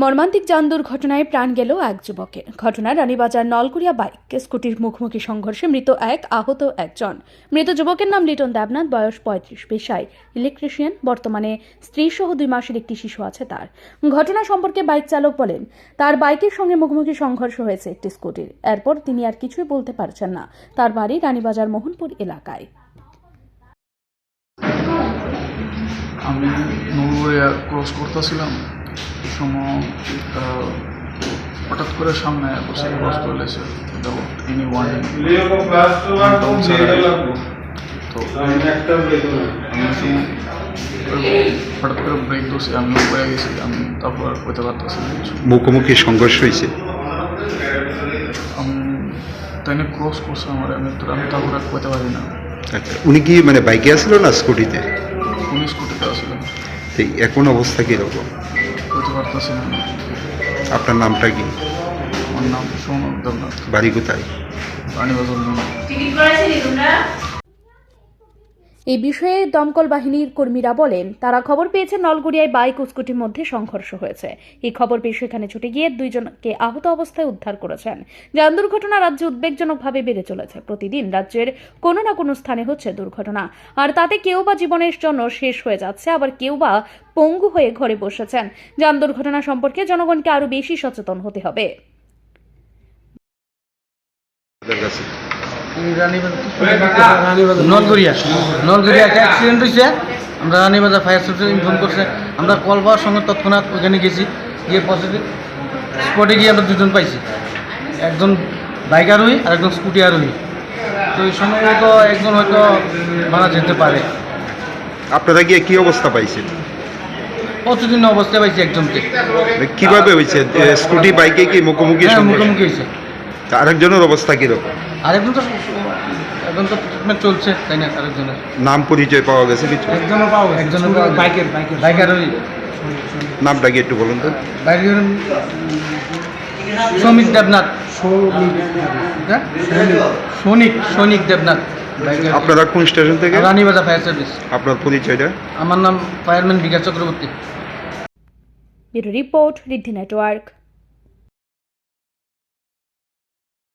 মর্মান্তিক যান দুর্ঘটনায় প্রাণ গেল এক যুবকের। ঘটনা রানীবাজার নলকুড়িয়া বাইক, স্কুটির মুখোমুখি সংঘর্ষে মৃত এক, আহত একজন। মৃত যুবকের নাম লিটন দেবনাথ, বয়স পঁয়ত্রিশ পেশায়। ইলেকট্রিশিয়ান, বর্তমানে স্ত্রী সহ দুই মাসের একটি শিশু আছে তার। ঘটনা সম্পর্কে বাইক চালক বলেন, তার বাইকের সঙ্গে মুখোমুখি সংঘর্ষ হয়েছে একটি স্কুটির। এরপর তিনি আর কিছুই বলতে পারছেন না। তার বাড়ি রানীবাজার মোহনপুর এলাকায়। আমি ক্রস করতেছিলাম। সময় হঠাৎ করে সামনে বসে ওয়ার্নিং লাগবো তো হঠাৎ করে ব্রেক ধরছি আমি পড়ে গেছি আমি তারপর আর করতে পারতেছি মুখোমুখি সংঘর্ষ হয়েছে। আমি তাই ক্রস করছে আমার আমি তো আমি তারপর আর করতে পারি না। আচ্ছা উনি কি মানে বাইকে আসলো না স্কুটিতে? উনি স্কুটিতে আসলে। তো এখন অবস্থা কীরকম? করতে পারতেছি না। আপনার নামটা কি? আমার নাম সৌনক দেবনাথ। বাড়ি কোথায়? রানীবাজার এই বিষয়ে দমকল বাহিনীর কর্মীরা বলেন, তারা খবর পেয়েছেন নলগুড়িয়ায় বাইক ও স্কুটির মধ্যে সংঘর্ষ হয়েছে। এই খবর পেয়ে সেখানে ছুটে গিয়ে দুইজনকে আহত অবস্থায় উদ্ধার করেছেন। যান দুর্ঘটনা রাজ্যে উদ্বেগজনকভাবে বেড়ে চলেছে। প্রতিদিন রাজ্যের কোনো না কোনো স্থানে হচ্ছে দুর্ঘটনা। আর তাতে কেউ বা জীবনের জন্য শেষ হয়ে যাচ্ছে, আবার কেউ বা পঙ্গু হয়ে ঘরে বসেছেন। যান দুর্ঘটনা সম্পর্কে জনগণকে আরও বেশি সচেতন হতে হবে। নলগড়িয়া। নলগড়িয়া একটা অ্যাক্সিডেন্ট হয়েছে আমরা রানীবাজার ফায়ার সার্ভিসে ইনফর্ম করছে। আমরা কল পাওয়ার সঙ্গে তৎক্ষণাৎ ওখানে গেছি। গিয়ে পজিটিভ স্পটে গিয়ে আমরা দুজন পাইছি। একজন বাইক আরোহী আর একজন স্কুটি আরোহী তো এই সময় হয়তো একজন হয়তো মারা যেতে পারে। আপনারা গিয়ে কি অবস্থা পাইছেন? প্রতিদিন অবস্থায় পাইছি একজনকে। কীভাবে হয়েছে স্কুটি বাইকে কি মুখোমুখি হ্যাঁ মুখোমুখি হয়েছে তা আরেকজনের অবস্থা কীরকম? আরেকজন তো এখন তো ট্রিটমেন্ট চলছে তাই না? আরেকজনের। নাম পরিচয় পাওয়া গেছে কিছু? একজনও পাও একজনের বাইকের বাইকের বাইক আরোহী নামটা কি একটু বলুন তো? বাইরের শ্রমিক দেবনাথ। হ্যাঁ? সৈনিক সৈনিক দেবনাথ। আপনারা কোন স্টেশন থেকে? Ranibazar fire service. আপনার পরিচয়টা? আমার নাম fireman Bikash Chakraborty report Riddhi network.